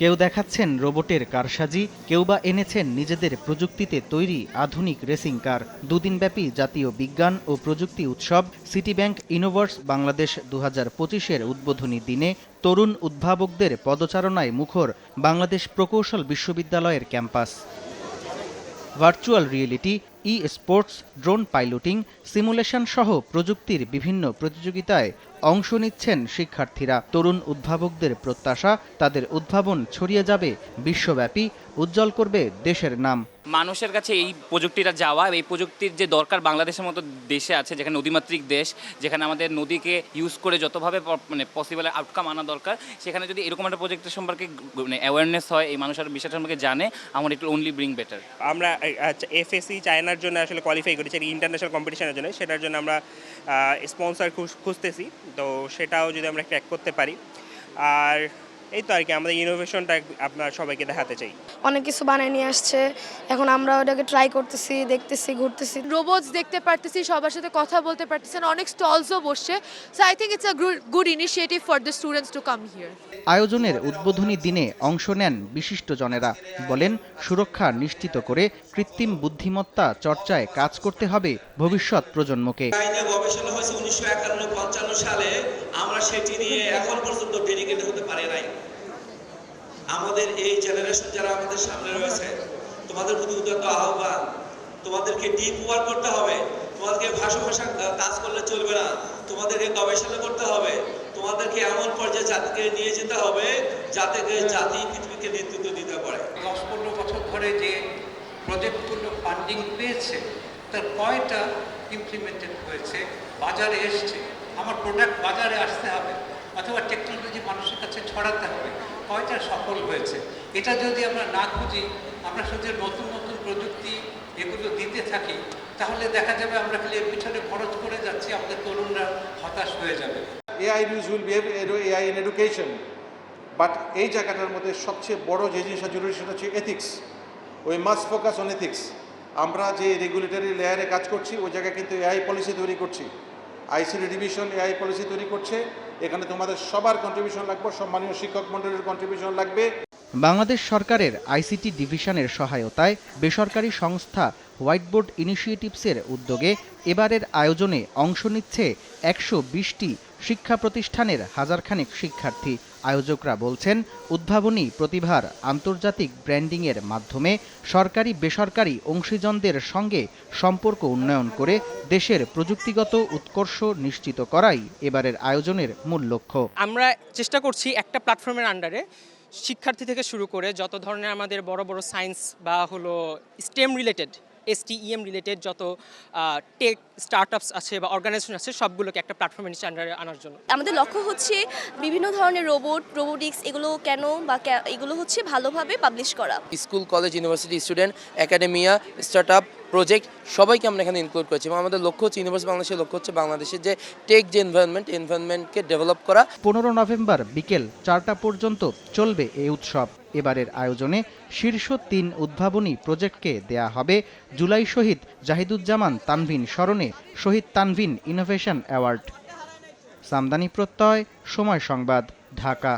কেউ দেখাচ্ছেন রোবটের কারসাজি, কেউ বা এনেছেন নিজেদের প্রযুক্তিতে তৈরি আধুনিক রেসিং কার। দুদিনব্যাপী জাতীয় বিজ্ঞান ও প্রযুক্তি উৎসব সিটি ব্যাংক ইনোভার্স বাংলাদেশ দু হাজার পঁচিশের উদ্বোধনী দিনে তরুণ উদ্ভাবকদের পদচারণায় মুখর বাংলাদেশ প্রকৌশল বিশ্ববিদ্যালয়ের campus. Virtual reality e sports drone piloting, simulation সহ প্রযুক্তির বিভিন্ন প্রতিযোগিতায় অংশ নিচ্ছেন শিক্ষার্থীরা। তরুণ উদ্ভাবকদের প্রত্যাশা তাদের উদ্ভাবন ছড়িয়ে যাবে বিশ্বব্যাপী উজ্জ্বল করবে দেশের নাম। মানুষের কাছে এই প্রযুক্তিটা যাওয়া এই প্রযুক্তির যে দরকার বাংলাদেশের মতো দেশে আছে যেখানে নদীমাতৃক দেশ যেখানে আমাদের নদীকে ইউজ করে যতভাবে মানে পসিবল আউটকাম আনা দরকার সেখানে যদি এরকম একটা প্রজেক্টের সম্পর্কে মানে অ্যাওয়ারনেস হয় এই মানুষের বিষয়টা সম্পর্কে জানে আমার একটু অনলি ব্রিং বেটার আমরা এফএসসি চায়নার জন্য আসলে কোয়ালিফাই করেছি ইন্টারন্যাশনাল কম্পিটিশনের জন্য সেটার জন্য আমরা স্পন্সর খুঁজতেছি। তো সেটাও যদি আমরা ক্র্যাক করতে পারি। আর এই তো আর কি আমাদের ইনোভেশনটা আপনার সবাইকে দেখাতে চাই। অনেক কিছু বানিয়ে নিয়ে আসছে এখন আমরা ওটাকে ট্রাই করতেছি দেখতেছি ঘুরতেছি। রোবটস দেখতে পারতেছি সবার সাথে কথা বলতে পারতেছেন অনেক স্টলসও বসছে। So I think it's a good initiative for the students to come here আয়োজনের উদ্বোধনী দিনে অংশ নেন বিশিষ্টজনেরা। বলেন সুরক্ষা নিশ্চিত করে কৃত্রিম বুদ্ধিমত্তা চর্চায় কাজ করতে হবে ভবিষ্যৎ প্রজন্মকে। গবেষণা হয়েছে উনিশশো একান্ন সালে আমরা সেটি নিয়ে এখন পর্যন্ত ডেডিকেটেড হতে পারি নাই। আমাদের এই জেনারেশন যারা আমাদের সামনে রয়েছে, তোমাদের প্রতি উদ্যত আহ্বান, তোমাদেরকে ডিপ ওয়ার্ক করতে হবে, তোমাদেরকে ভাষা ভাষা কাজ করলে চলবে না, তোমাদেরকে গবেষণা করতে হবে, তোমাদেরকে এমন পর্যায়ে জাতিকে নিয়ে যেতে হবে যাতে জাতি পৃথিবীকে নেতৃত্ব দিতে পারে। দশ পনেরো বছর ধরে যে প্রজেক্টগুলো ফান্ডিং পেয়েছে, তার কয়টা ইমপ্লিমেন্টেড হয়েছে, বাজারে এসছে, আমার প্রোডাক্ট বাজারে আসতে হবে, অথবা টেকনোলজি মানুষের কাছে ছড়াতে হবে কয়টা সফল হয়েছে? এটা যদি আমরা না খুঁজি, আমরা শুধু নতুন নতুন প্রযুক্তি এগুলো দিতে থাকি, তাহলে দেখা যাবে আমরা খালি এর পিছনে খরচ করে যাচ্ছি, আমাদের তরুণরা হতাশ হয়ে যাবে। AI use will be AI in education. But এই জায়গাটার মধ্যে সবচেয়ে বড় যে জিনিসটা জরুরি সেটা হচ্ছে এথিক্স ওই মাস্ট ফোকাস অন এথিক্স আমরা যে রেগুলেটরি লেয়ারে কাজ করছি, ওই জায়গায় কিন্তু এআই পলিসি তৈরি করছি। আইসিডি ডিভিশন এআই পলিসি তৈরি করছে। এখানে তোমাদের সবার কন্ট্রিবিউশন লাগবে সম্মানীয় শিক্ষক মণ্ডলীর কন্ট্রিবিউশন লাগবে। বাংলাদেশ সরকারের আইসিটি ডিভিশনের সহায়তায় বেসরকারি সংস্থা হোয়াইটবোর্ড ইনিশিয়েটিভসের উদ্যোগে এবারের আয়োজনে অংশ নিচ্ছে একশো বিশটি শিক্ষা প্রতিষ্ঠানের হাজারখানেক শিক্ষার্থী। আয়োজকরা বলছেন, উদ্ভাবনী প্রতিভার আন্তর্জাতিক ব্র্যান্ডিংয়ের মাধ্যমে সরকারি বেসরকারি অংশীজনদের সঙ্গে সম্পর্ক উন্নয়ন করে দেশের প্রযুক্তিগত উৎকর্ষ নিশ্চিত করাই এবারের আয়োজনের মূল লক্ষ্য। আমরা চেষ্টা করছি একটা প্ল্যাটফর্মের আন্ডারে শিক্ষার্থী থেকে শুরু করে যত ধরনের আমাদের বড় বড় সায়েন্স বা হলো স্টেম রিলেটেড এসটিইএম রিলেটেড যত টেক স্টার্টআপস আছে বা অর্গানাইজেশন আছে সবগুলোকে একটা প্ল্যাটফর্মের নিচে আন্ডারে আনার জন্য। আমাদের লক্ষ্য হচ্ছে বিভিন্ন ধরনের রোবট রোবোটিক্স এগুলো কেন বা এগুলো হচ্ছে ভালোভাবে পাবলিশ করা। School college university student academia startup project সবাইকে আমরা এখানে ইনক্লুড করেছি এবং আমাদের লক্ষ্য হচ্ছে ইউনিভার্সিটি বাংলাদেশের লক্ষ্য হচ্ছে বাংলাদেশের যে টেক যে এনভায়রনমেন্ট এনভায়রনমেন্টকে ডেভেলপ করা। পনেরো নভেম্বর বিকেল চারটা পর্যন্ত চলবে এই উৎসব। এবারের আয়োজনে শীর্ষ তিন উদ্ভাবনী প্রজেক্টকে দেয়া হবে। জুলাই শহীদ জাহিদুজ্জামান তানভিন স্মরণে শহীদ তানভিন ইনোভেশন অ্যাওয়ার্ড সামদানি প্রত্যয়, সময় সংবাদ, ঢাকা।